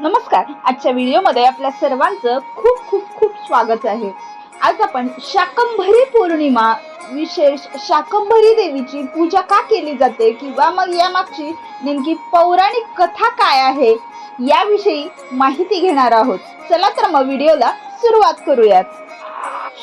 नमस्कार. आजच्या व्हिडिओमध्ये आपल्या सर्वांचं खूप खूप खूप स्वागत आहे. आज आपण शाकंभरी पौर्णिमा विशेष शाकंभरी देवीची पूजा का केली जाते किंवा मग यामागची नेमकी पौराणिक कथा काय आहे याविषयी माहिती घेणार आहोत. चला तर मग व्हिडिओला सुरुवात करूयात.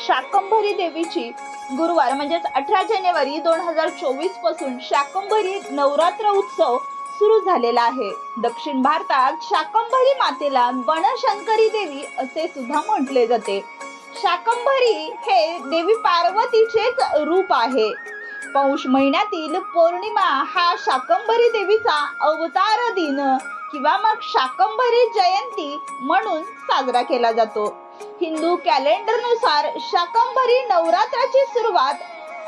शाकंभरी देवीची गुरुवार म्हणजेच अठरा जानेवारी दोन हजार चोवीसपासून शाकंभरी नवरात्र उत्सव सुरू झालेला आहे. दक्षिण भारतात शाकंभरी मातेला बनशंकरी देवी असे सुद्धा म्हटले जाते. शाकंभरी हे देवी पार्वतीचेच रूप आहे. पौष महिन्यातील पौर्णिमा हा शाकंभरी देवीचा अवतार दिन किंवा मग शाकंभरी जयंती म्हणून साजरा केला जातो. हिंदू कॅलेंडरनुसार शाकंभरी नवरात्राची सुरुवात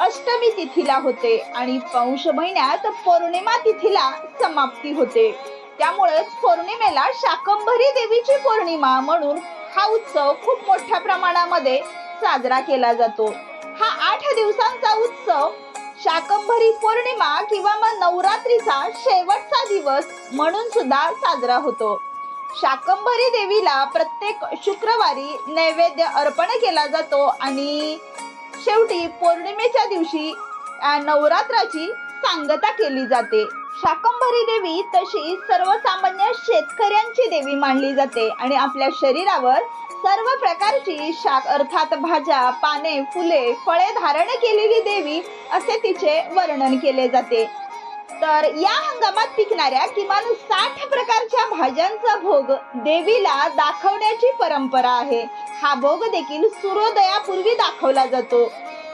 अष्टमी तिथीला होते आणि पौष महिन्यात पौर्णिमा तिथीला समाप्ती होते. त्यामुळेच पौर्णिमेला शाकंभरी देवीची पौर्णिमा म्हणून हा उत्सव खूप मोठ्या प्रमाणामध्ये साजरा केला जातो. हा आठ दिवसांचा उत्सव शाकंभरी पौर्णिमा किंवा मग नवरात्रीचा शेवटचा दिवस म्हणून सुद्धा साजरा होतो. शाकंभरी देवीला प्रत्येक शुक्रवारी नैवेद्य अर्पण केला जातो आणि शेवटी पौर्णिमेच्या दिवशी नवरात्राची सांगता केली जाते. शाकंभरी देवी तशी सर्वसामान्य शेतकऱ्यांची देवी मानली जाते आणि आपल्या शरीरावर सर्व प्रकारची शाक अर्थात भाज्या पाने फुले फळे धारण केलेली देवी असे तिचे वर्णन केले जाते. तर या हंगामात पिकणाऱ्या किमान साठ प्रकार भाज्यांचा भोग देवीला दाखवण्याची परंपरा आहे. हा भोग देखील सूर्योदयापूर्वी दाखवला जातो.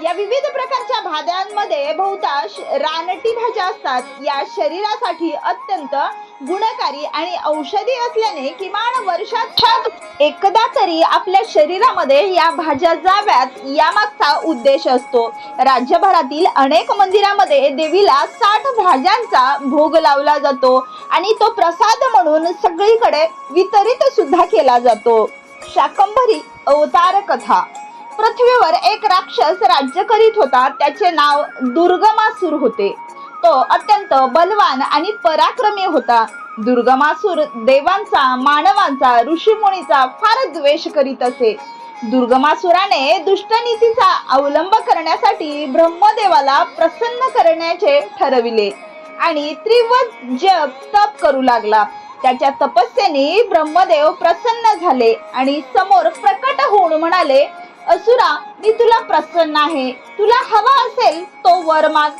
या विविध प्रकारच्या भाज्यांमध्ये बहुतांश रानटी भाज्या असतात. या शरीरासाठी अत्यंत गुणकारी आणि औषधी असल्याने किमान वर्षात एकदा तरी आपल्या शरीरामध्ये या भाज्या जाव्यात यामागचा उद्देश असतो. राज्यभरातील अनेक मंदिरामध्ये देवीला साठ भाज्यांचा भोग लावला जातो आणि तो प्रसाद म्हणून सगळीकडे वितरित सुद्धा केला जातो. शाकंभरी अवतार कथा. पृथ्वीवर एक राक्षस राज्य करीत होता त्याचे नाव दुर्गमासूर होते. तो अत्यंत बलवान आणि पराक्रमी होता. दुर्गमासूर देवांचा मानवांचा ऋषीमुनीचा फार द्वेष करीत असे. दुर्गमासुराने दुष्टनीतीचा अवलंब करण्यासाठी ब्रह्मदेवाला प्रसन्न करण्याचे ठरविले आणि तीव्र जप तप करू लागला. त्याच्या तपस्येने ब्रह्मदेव प्रसन्न झाले आणि समोर प्रकट होऊन म्हणाले असुरा मी तुला प्रसन्न आहे. तुला हवा असेल तो वर माग.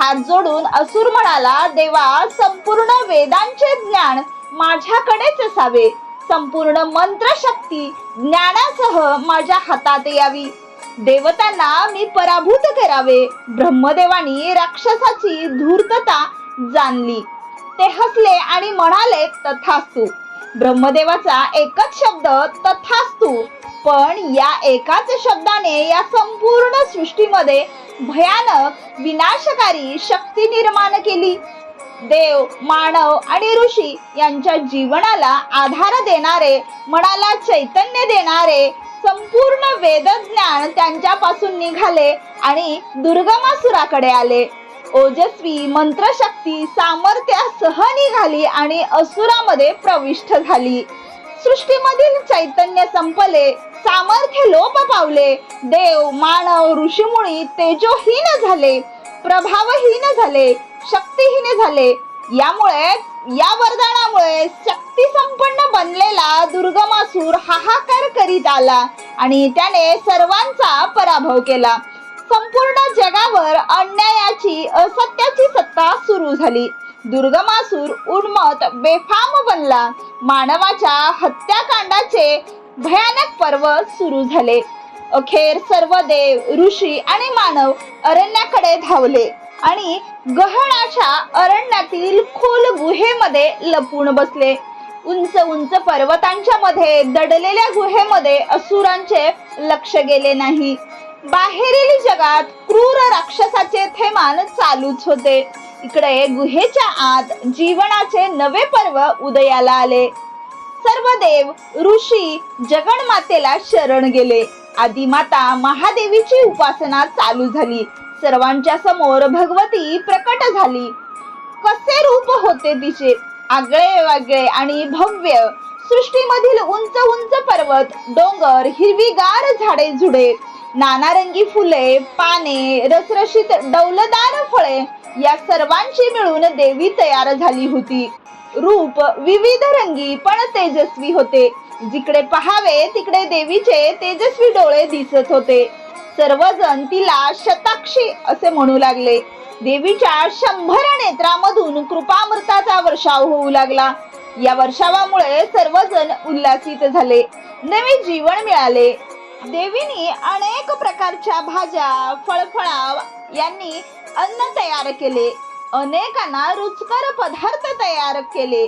हात जोडून असुर म्हणाला देवा संपूर्ण वेदांचे ज्ञान माझ्याकडेच असावे. संपूर्ण मंत्रशक्ती ज्ञानासह माझ्या हातात यावी. देवतांना मी पराभूत करावे. ब्रह्मदेवानी राक्षसाची धूर्तता जाणली. ते हसले आणि म्हणाले तथास्तू ब्रह्मदेवाचा एकच शब्द तथास्तु पण या एकाच शब्दाने या संपूर्ण सृष्टीमध्ये भयानक विनाशकारी शक्ती निर्माण केली. देव मानव आणि ऋषी यांच्या जीवनाला आधार देणारे मनाला चैतन्य देणारे संपूर्ण वेदज्ञान त्यांच्यापासून निघाले आणि दुर्गमासुराकडे आले. ओजस्वी मंत्रशक्ती सामर्थ्यासह निघाली आणि असुरामध्ये प्रविष्ट झाली. सृष्टीमधील चैतन्य संपले सामर्थ्य लोप पावले देव मानव ऋषीमुळी तेजोहीन झाले प्रभावहीन झाले शक्तिहीन झाले. यामुळे या वरदानामुळे शक्ती संपन्न बनलेला दुर्गमासूर हाहाकार करीत आला आणि त्याने सर्वांचा पराभव केला. संपूर्ण जगावर अन्यायाची असत्याची सत्ता सुरू झाली. दुर्गमासूर उन्मत बेफाम बनला. मानवाच्या हत्याकांडाचे भयानक पर्व सुरू झाले. अखेर सर्व देव ऋषी आणि मानव अरण्याकडे धावले आणि गहनाच्या अरण्यातील खोल गुहेमध्ये लपून बसले. उंच उंच पर्वतांच्या मध्ये दडलेल्या गुहेमध्ये असुरांचे लक्ष गेले नाही. बाहेरील जगात क्रूर राक्षसाचे थैमान चालूच होते. इकडे गुहेच्या आत जीवनाचे नवे पर्व उदयाला आले. सर्व देव ऋषी जगन्मातेला शरण गेले. आदिमाता महादेवीची उपासना चालू झाली. सर्वांच्या समोर भगवती प्रकट झाली. कसे रूप होते तिचे? आगळे वागळे आणि भव्य. सृष्टीमधील उंच उंच पर्वत डोंगर हिरवीगार झाडे झुडे. नानारंगी फुले पाने रसरशीत डौलदार फळे या सर्वांची मिळून देवी तयार झाली होती. रूप विविध रंगी पण तेजस्वी होते. जिकडे पहावे तिकडे देवीचे तेजस्वी डोळे दिसत होते. सर्वजण तिला शताक्षी असे म्हणू लागले. देवीच्या शंभर नेत्रामधून कृपामृताचा वर्षाव होऊ लागला. या वर्षावामुळे सर्वजण उल्लासित झाले. नवे जीवन मिळाले. देवीनी अनेक प्रकारच्या भाज्या फळफळा यांनी अन्न तयार केले. अनेकांना रुचकर पदार्थ तयार केले.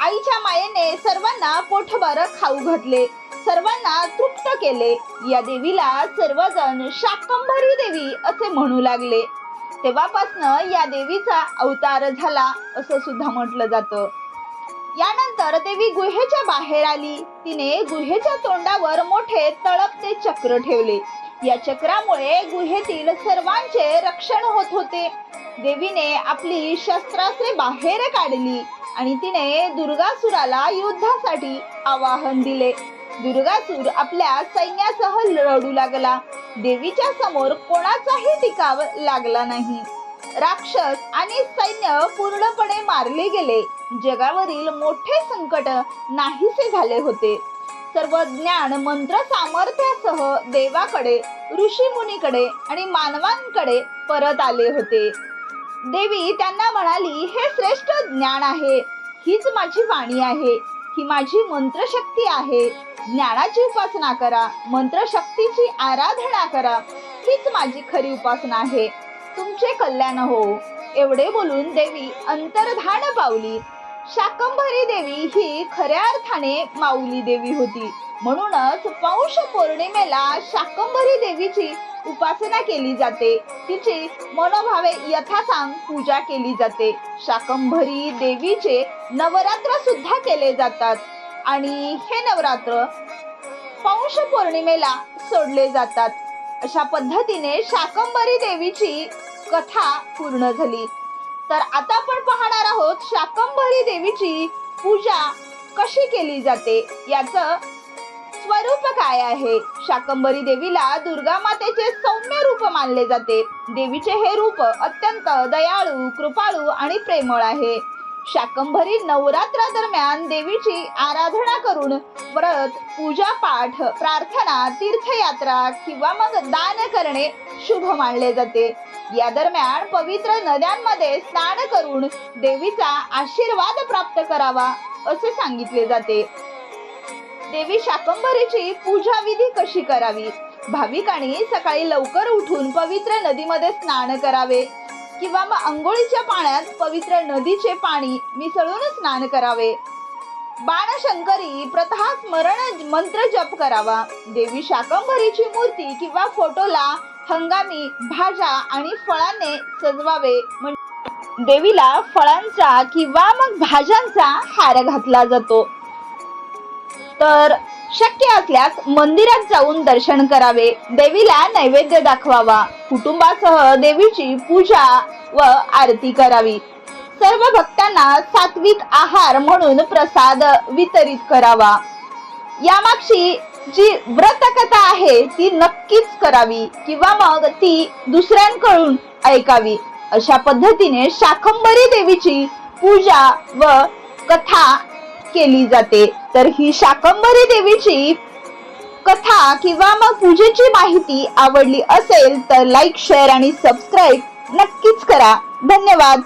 आईच्या मायेने सर्वांना पोटभर खाऊ घातले. सर्वांना तृप्त केले. या देवीला सर्वजण शाकंभरी देवी असे म्हणू लागले. तेव्हापासनं या देवीचा अवतार झाला असं सुद्धा म्हटलं जातं. यानंतर देवी गुहेच्या बाहेर आली. तिने गुहेच्या तोंडावर मोठे तळपते चक्र ठेवले. या चक्रामुळे गुहेतील सर्वांचे रक्षण होत होते. देवीने आपली शस्त्रास्त्रे बाहेर काढली आणि तिने दुर्गासुराला युद्धासाठी आवाहन दिले. दुर्गासूर आपल्या सैन्यासह लढू लागला. देवीच्या समोर कोणाचाही टिकाव लागला नाही. राक्षस आणि सैन्य पूर्णपणे मारले गेले. जगावरील मोठे संकट नाहीसे झाले होते. सर्व ज्ञान मंत्र सामर्थ्यासह देवाकडे ऋषी मुनीकडे आणि मानवांकडे परत आले होते. देवी त्यांना म्हणाली हे श्रेष्ठ ज्ञान आहे. हीच माझी वाणी आहे. ही माझी मंत्रशक्ती आहे. ज्ञानाची उपासना करा. मंत्रशक्तीची आराधना करा. हीच माझी खरी उपासना आहे. तुमचे कल्याण हो. एवढे बोलून देवी अंतर्धान पावली. शाकंभरी देवी ही खऱ्या अर्थाने माऊली देवी होती. म्हणूनच पौष पौर्णिमेला शाकंभरी देवीची उपासना केली जाते. तिची मनोभावे यथासांग पूजा केली जाते. शाकंभरी देवीचे नवरात्र सुद्धा केले जातात. आणि हे नवरात्र पौष पौर्णिमेला सोडले जातात. अशा पद्धतीने शाकंभरी देवीची कथा पूर्ण झाली. तर आता आपण पाहणार आहोत शाकंभरी देवीची पूजा कशी केली जाते? याचं स्वरूप काय आहे? शाकंभरी देवीला दुर्गा मातेचे सौम्य रूप मानले जाते. देवीचे हे रूप अत्यंत दयाळू कृपाळू आणि प्रेमळ आहे. शाकंभरी नवरात्रा दरम्यान देवीची आराधना करून व्रत पूजा पाठ प्रार्थना तीर्थयात्रा किंवा मग दान करणे शुभ मानले जाते. या दरम्यान पवित्र नद्यांमध्ये स्नान करून देवीचा आशीर्वाद प्राप्त करावा असे सांगितले जाते. देवी शाकंभरीची पूजा विधी कशी करावी? भाविकांनी सकाळी लवकर उठून पवित्र नदीमध्ये स्नान करावे किंवा मग आंघोळीच्या पाण्यात पवित्र नदीचे पाणी मिसळून स्नान करावे? बाणशंकरी प्रथा स्मरण मंत्र जप करावा. देवी शाकंभरीची मूर्ती किंवा फोटोला हंगामी भाज्या आणि फळांनी सजवावे म्हणजे देवीला फळांचा किंवा मग भाज्यांचा हार घातला जातो. तर शक्य असल्यास मंदिरात जाऊन दर्शन करावे. देवीला नैवेद्य दाखवावा. कुटुंबासह देवीची पूजा व आरती करावी. सर्व भक्तांना सात्विक आहार म्हणून प्रसाद वितरित करावा. यामागची जी व्रतकथा आहे ती नक्कीच करावी किंवा मग ती दुसऱ्यांकडून ऐकावी. अशा पद्धतीने शाकंभरी देवीची पूजा व कथा केली जाते. तर ही शाकंभरी देवीची कथा किंवा मग पूजेची माहिती आवडली असेल तर लाईक शेअर आणि सबस्क्राईब नक्कीच करा. धन्यवाद.